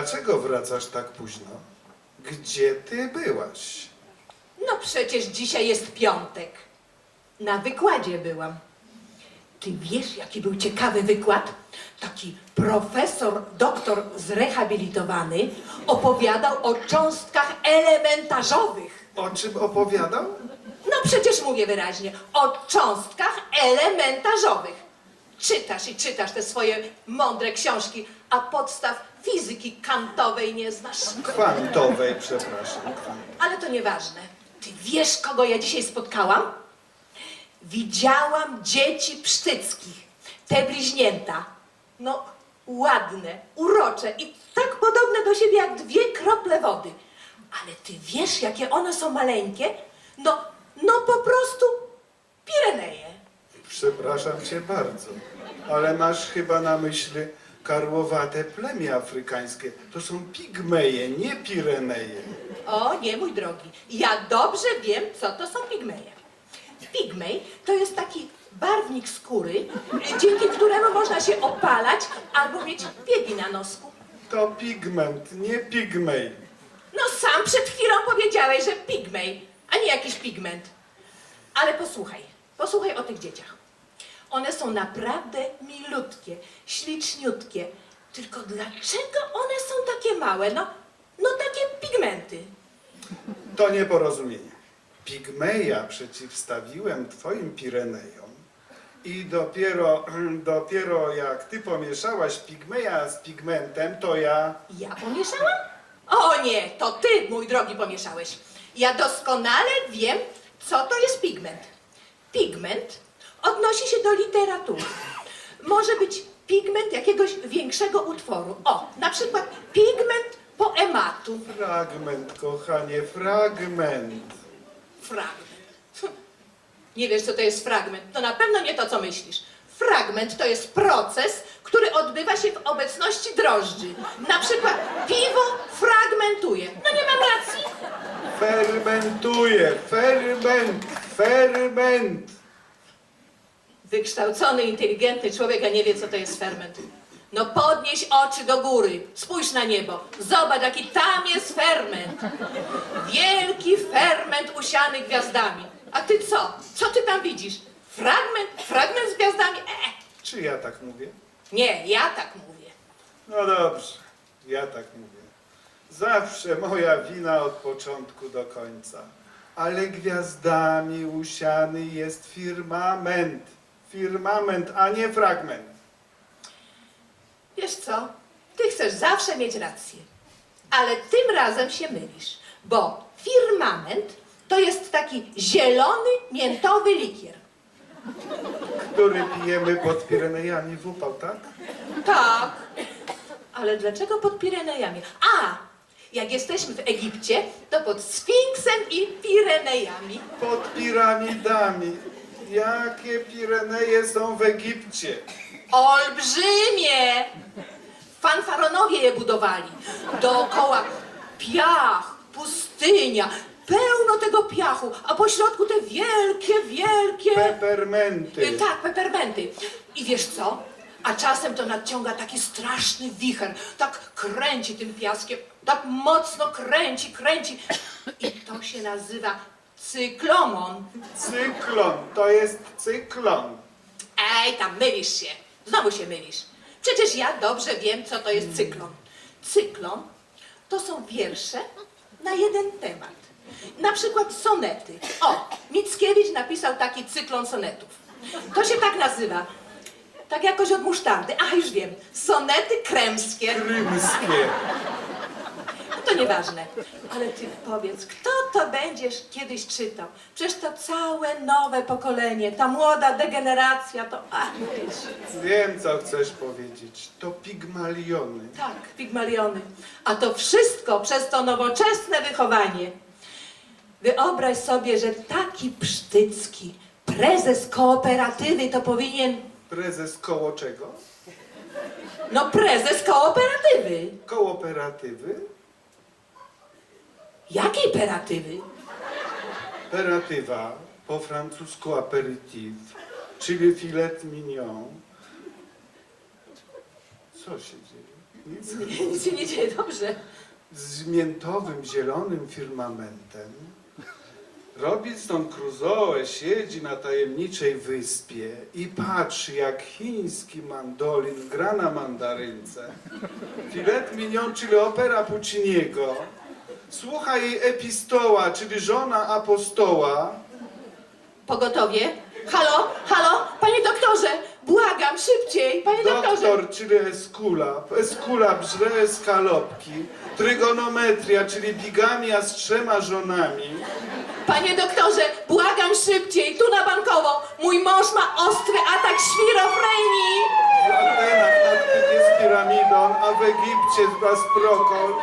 Dlaczego wracasz tak późno? Gdzie ty byłaś? No przecież dzisiaj jest piątek. Na wykładzie byłam. Ty wiesz, jaki był ciekawy wykład? Taki profesor, doktor zrehabilitowany opowiadał o cząstkach elementarzowych. O czym opowiadał? No przecież mówię wyraźnie, o cząstkach elementarzowych. Czytasz i czytasz te swoje mądre książki, a podstaw fizyki kantowej nie znasz. Kwantowej, przepraszam. Ale to nieważne. Ty wiesz, kogo ja dzisiaj spotkałam? Widziałam dzieci psztyckich, te bliźnięta. No, ładne, urocze i tak podobne do siebie jak dwie krople wody. Ale ty wiesz, jakie one są maleńkie? No, no po prostu Pireneje. Przepraszam cię bardzo, ale masz chyba na myśli karłowate plemię afrykańskie. To są pigmeje, nie pireneje. O nie, mój drogi, ja dobrze wiem, co to są pigmeje. Pigmej to jest taki barwnik skóry, dzięki któremu można się opalać albo mieć biegi na nosku. To pigment, nie pigmej. No sam przed chwilą powiedziałeś, że pigmej, a nie jakiś pigment. Ale posłuchaj, posłuchaj o tych dzieciach. One są naprawdę milutkie, śliczniutkie. Tylko dlaczego one są takie małe? No, no takie pigmenty. To nieporozumienie. Pigmeja przeciwstawiłem twoim Pirenejom i dopiero, dopiero jak ty pomieszałaś pigmeja z pigmentem, to ja... Ja pomieszałam? O nie, to ty, mój drogi, pomieszałeś. Ja doskonale wiem, co to jest pigment. Pigment odnosi się do literatury. Może być pigment jakiegoś większego utworu. O, na przykład pigment poematu. Fragment, kochanie, fragment. Fragment. Hm. Nie wiesz, co to jest fragment. To na pewno nie to, co myślisz. Fragment to jest proces, który odbywa się w obecności drożdży. Na przykład piwo fragmentuje. No nie mam racji. Fermentuje, ferment, ferment. Wykształcony, inteligentny człowiek, a nie wie, co to jest ferment. No podnieś oczy do góry, spójrz na niebo, zobacz, jaki tam jest ferment. Wielki ferment usiany gwiazdami. A ty co? Co ty tam widzisz? Fragment? Fragment z gwiazdami? E, Czy ja tak mówię? nie, ja tak mówię. No dobrze, ja tak mówię. Zawsze moja wina od początku do końca. Ale gwiazdami usiany jest firmament. Firmament, a nie fragment. Wiesz co? Ty chcesz zawsze mieć rację. Ale tym razem się mylisz, bo firmament to jest taki zielony, miętowy likier. Który pijemy pod Pirenejami w upał, tak? Tak. Ale dlaczego pod Pirenejami? A, jak jesteśmy w Egipcie, to pod Sfinksem i Pirenejami. Pod piramidami. Jakie Pireneje są w Egipcie? Olbrzymie! Fanfaronowie je budowali. Dookoła piach, pustynia, pełno tego piachu, a po środku te wielkie, wielkie... Pepermenty. Y, Tak, pepermenty. I wiesz co? A czasem to nadciąga taki straszny wicher, tak kręci tym piaskiem, tak mocno kręci, kręci. I to się nazywa cyklomon. Cyklon, to jest cyklon. Ej, tam mylisz się. Znowu się mylisz. Przecież ja dobrze wiem, co to jest cyklon. Cyklon to są wiersze na jeden temat. Na przykład sonety. O, Mickiewicz napisał taki cyklon sonetów. To się tak nazywa. Tak jakoś od musztardy. A, już wiem. Sonety kremskie. Krymskie. Nieważne. Ale ty powiedz, kto to będziesz kiedyś czytał? Przecież to całe nowe pokolenie, ta młoda degeneracja, to... Wiesz. Wiem, co chcesz powiedzieć. To pigmaliony. Tak, pigmaliony. A to wszystko przez to nowoczesne wychowanie. Wyobraź sobie, że taki psztycki prezes kooperatywy to powinien... Prezes koło czego? No prezes kooperatywy. Kooperatywy? Jakiej peratywy? Peratywa, po francusku aperitif, czyli filet mignon. Co się dzieje? Nic. Nic się nie dzieje, dobrze. Z miętowym, zielonym firmamentem Robinson Crusoe siedzi na tajemniczej wyspie i patrzy, jak chiński mandolin gra na mandarynce. Filet mignon, czyli opera Pucciniego. Słucha jej epistoła, czyli żona apostoła. Pogotowie. Halo, halo, panie doktorze, błagam, szybciej, panie doktorze. Doktor, czyli eskula. Eskula brzre eskalopki. Trygonometria, czyli bigamia z trzema żonami. Panie doktorze, błagam szybciej, tu na bankowo. Mój mąż ma ostry atak świrofrenii. W Atenach nad jest piramidon, a w Egipcie was prokol.